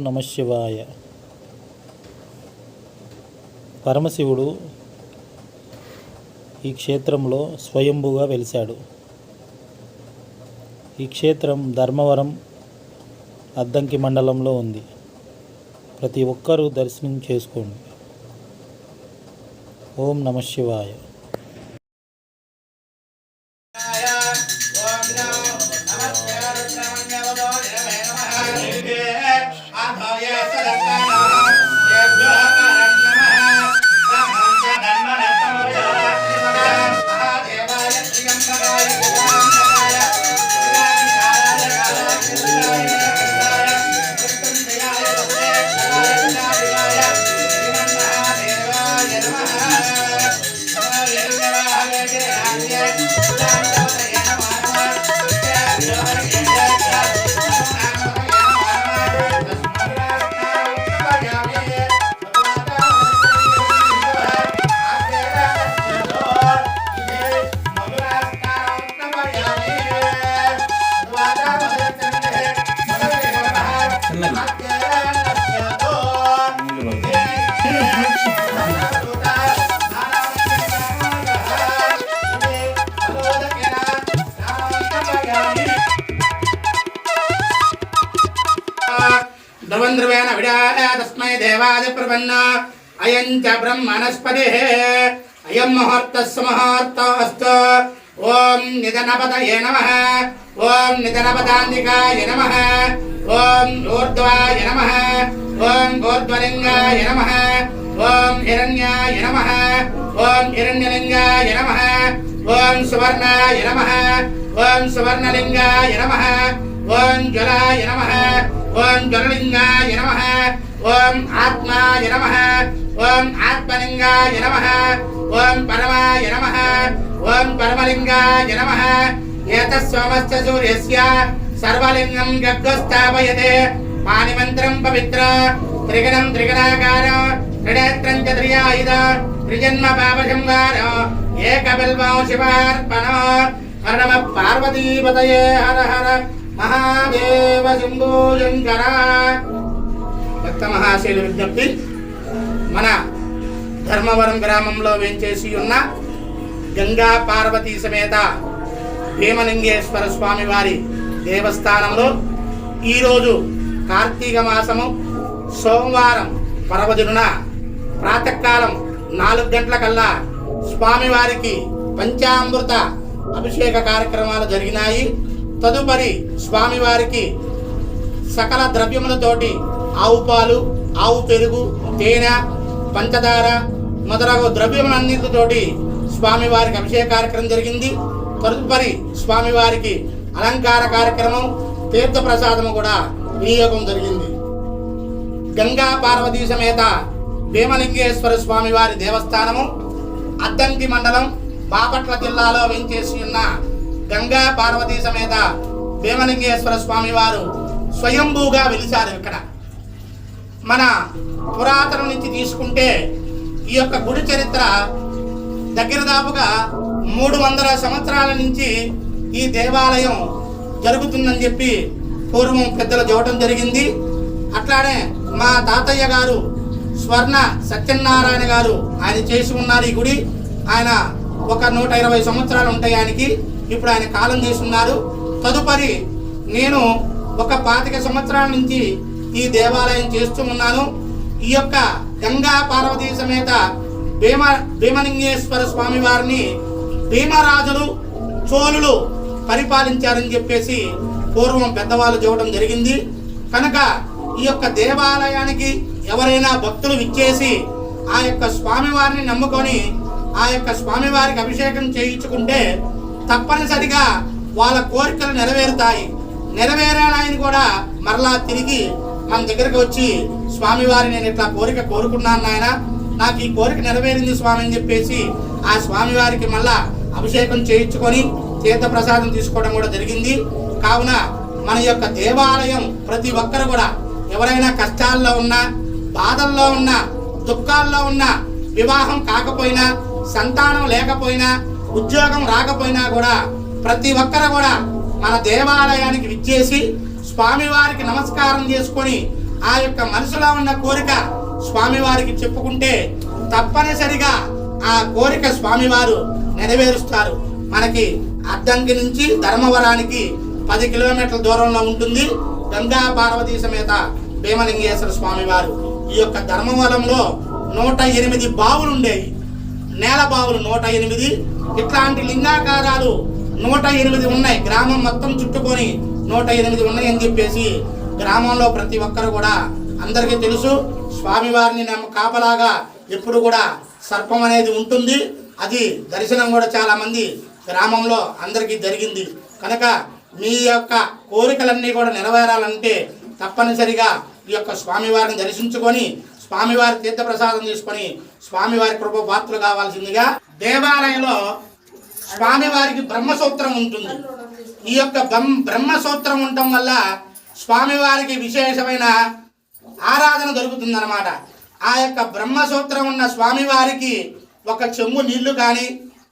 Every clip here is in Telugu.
నమశివాయ పరమశివుడు ఈ క్షేత్రంలో స్వయంభుగా వెలిశాడు. ఈ క్షేత్రం ధర్మవరం అద్దంకి మండలంలో ఉంది. ప్రతి ఒక్కరూ దర్శనం చేసుకోండి. ఓం నమ శివాయ. ధ్రువేణ విడాల తస్మై దేవాయ ప్రపన్న అయం చ బ్రహ్మణస్పతి అయం ముహూర్తస్సు ముహూర్తోస్తు ఓం నిధనపదయే నమ ఓం నిధనపదాంతికాయ నమ ఓం ఊర్ధ్వాయ నమ ఓం ఊర్ధ్వలింగాయ నమ ఓం హిరణ్యాయ నమ ఓం హిరణ్యలింగాయ నమ ఓం సువర్ణాయ నమ ఓం సువర్ణలింగాయ నమ ఓం జ్వలాయ నమ ఓం జ్వలలింగాయ నమ ఓం ఆత్మాయ నమ ఓం ఆత్మలింగాయ నమ ఓం పరమాయ నమ ఓం పరమలింగాయ నమ ఏతస్సోమస్య సూర్యస్య సర్వలింగం గగ్గస్థాపయతే పానిమంత్రం పవిత్ర త్రిగణం త్రిగణాకార త్రినేత్రం చ త్రియాయుధ త్రిజన్మ పాపశంహార ఏకబిల్వం శివార్పణ హర నమ పార్వతీపతయే హర హర మహాదేవ శంభో శంకర. భక్త మహాశైల విజ్ఞప్తి మన ధర్మవరం గ్రామంలో వేంచేసి ఉన్న గంగా పార్వతీ సమేత భీమలింగేశ్వర స్వామి వారి దేవస్థానంలో ఈరోజు కార్తీక మాసము సోమవారం పర్వదినున ప్రాతకాలం నాలుగు గంటలకల్లా స్వామివారికి పంచామృత అభిషేక కార్యక్రమాలు జరిగినాయి. తదుపరి స్వామివారికి సకల ద్రవ్యములతోటి ఆవు పాలు ఆవు పెరుగు తేనె పంచదార మొదలగు ద్రవ్యములన్నిటితోటి స్వామివారికి అభిషేక కార్యక్రమం జరిగింది. తదుపరి స్వామివారికి అలంకార కార్యక్రమం తీర్థ ప్రసాదము కూడా వినియోగం జరిగింది. గంగా పార్వతీ సమేత భీమలింగేశ్వర స్వామివారి దేవస్థానము అద్దంకి మండలం బాపట్ల జిల్లాలో వెంచేసి ఉన్న గంగా పార్వతీ సమేత భీమలింగేశ్వర స్వామి వారు స్వయంభూగా వెలిచారు ఇక్కడ. మన పురాతనం నుంచి తీసుకుంటే ఈ యొక్క గుడి చరిత్ర దగ్గర దాపుగా మూడు వందల సంవత్సరాల నుంచి ఈ దేవాలయం జరుగుతుందని చెప్పి పూర్వం పెద్దలు చూడటం జరిగింది. అట్లానే మా తాతయ్య గారు స్వర్ణ సత్యనారాయణ గారు ఆయన చేసి ఉన్నారు ఈ గుడి. ఆయన ఒక నూట ఇరవై సంవత్సరాలు ఉంటాయి ఆయనకి. ఇప్పుడు ఆయన కాలం చేసి ఉన్నారు తదుపరి నేను ఒక పాతిక సంవత్సరాల నుంచి ఈ దేవాలయం చేస్తూ ఉన్నాను. ఈ యొక్క గంగా పార్వతీ సమేత భీమ భీమలింగేశ్వర స్వామి వారిని భీమరాజులు చోళులు పరిపాలించారని చెప్పేసి పూర్వం పెద్దవాళ్ళు చూడడం జరిగింది. కనుక ఈ యొక్క దేవాలయానికి ఎవరైనా భక్తులు విచ్చేసి ఆ యొక్క స్వామివారిని నమ్ముకొని ఆ యొక్క స్వామివారికి అభిషేకం చేయించుకుంటే తప్పనిసరిగా వాళ్ళ కోరికలు నెరవేరుతాయి. నెరవేరాలని కూడా మరలా తిరిగి మన దగ్గరకు వచ్చి స్వామివారి నేను ఇట్లా కోరిక కోరుకున్నాను నాయన. నాకు ఈ కోరిక నెరవేరింది స్వామి అని చెప్పేసి ఆ స్వామివారికి మళ్ళా అభిషేకం చేయించుకొని తీర్థ ప్రసాదం తీసుకోవడం కూడా జరిగింది. కావున మన యొక్క దేవాలయం ప్రతి ఒక్కరు కూడా ఎవరైనా కష్టాల్లో ఉన్నా బాధల్లో ఉన్నా దుఃఖాల్లో ఉన్నా వివాహం కాకపోయినా సంతానం లేకపోయినా ఉద్యోగం రాకపోయినా కూడా ప్రతి ఒక్కరు కూడా మన దేవాలయానికి విచ్చేసి స్వామివారికి నమస్కారం చేసుకొని ఆ యొక్క మనసులో ఉన్న కోరిక స్వామివారికి చెప్పుకుంటే తప్పనిసరిగా ఆ కోరిక స్వామివారు నెరవేరుస్తారు. మనకి అద్దంకి నుంచి ధర్మవరానికి పది కిలోమీటర్ల దూరంలో ఉంటుంది. గంగా పార్వతీ సమేత భీమలింగేశ్వర స్వామివారు. ఈ యొక్క ధర్మవరంలో నూట ఎనిమిది బావులు ఉండేవి నేల బావులు నూట ఎనిమిది ఇట్లాంటి లింగాకారాలు నూట ఎనిమిది ఉన్నాయి. గ్రామం మొత్తం చుట్టుకొని నూట ఎనిమిది ఉన్నాయి అని చెప్పేసి గ్రామంలో ప్రతి ఒక్కరు కూడా అందరికీ తెలుసు. స్వామివారిని నమ్మ కాపలాగా ఎప్పుడు కూడా సర్పం అనేది ఉంటుంది. అది దర్శనం కూడా చాలామంది గ్రామంలో అందరికీ జరిగింది. కనుక మీ యొక్క కోరికలన్నీ కూడా నెరవేరాలంటే తప్పనిసరిగా ఈ యొక్క స్వామివారిని దర్శించుకొని స్వామివారి తీర్థప్రసాదం తీసుకొని స్వామివారి కృప పాత్రలు కావాల్సిందిగా దేవాలయంలో స్వామివారికి బ్రహ్మసూత్రం ఉంటుంది. ఈ యొక్క బ్రహ్మసూత్రం ఉండటం వల్ల స్వామివారికి విశేషమైన ఆరాధన దొరుకుతుందన్నమాట. ఆ యొక్క బ్రహ్మసూత్రం ఉన్న స్వామివారికి ఒక చెంబు నీళ్ళు కానీ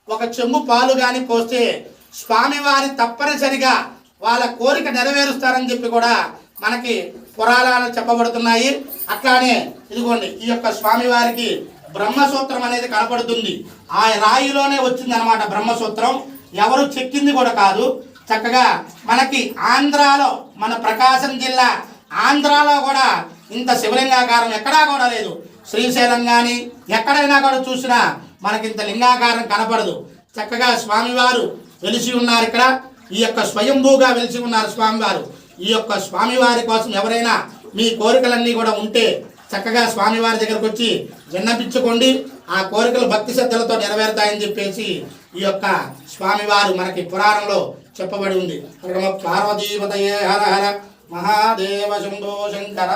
ఒక చెంబు పాలు కానీ పోస్తే స్వామివారి తప్పనిసరిగా వాళ్ళ కోరిక నెరవేరుస్తారని చెప్పి కూడా మనకి పురాణాలు చెప్పబడుతున్నాయి. అట్లానే ఇదిగోండి ఈ యొక్క స్వామివారికి బ్రహ్మసూత్రం అనేది కనపడుతుంది. ఆ రాయిలోనే వచ్చింది అనమాట బ్రహ్మసూత్రం. ఎవరు చెక్కింది కూడా కాదు. చక్కగా మనకి ఆంధ్రాలో మన ప్రకాశం జిల్లా ఆంధ్రాలో కూడా ఇంత శివలింగాకారం ఎక్కడా కూడా లేదు. శ్రీశైలం కానీ ఎక్కడైనా కూడా చూసినా మనకి ఇంత లింగాకారం కనపడదు. చక్కగా స్వామివారు వెలిసి ఉన్నారు ఇక్కడ. ఈ యొక్క స్వయంభూగా వెలిసి ఉన్నారు స్వామివారు. ఈ యొక్క స్వామివారి కోసం ఎవరైనా మీ కోరికలన్నీ కూడా ఉంటే చక్కగా స్వామివారి దగ్గరకు వచ్చి విన్నపించుకోండి. ఆ కోరికలు భక్తి శ్రద్ధలతో నెరవేరుతాయని చెప్పేసి ఈ యొక్క స్వామివారు మనకి పురాణంలో చెప్పబడి ఉంది. పార్వతీపతయే హర హర. మహాదేవ శంభో శంకర.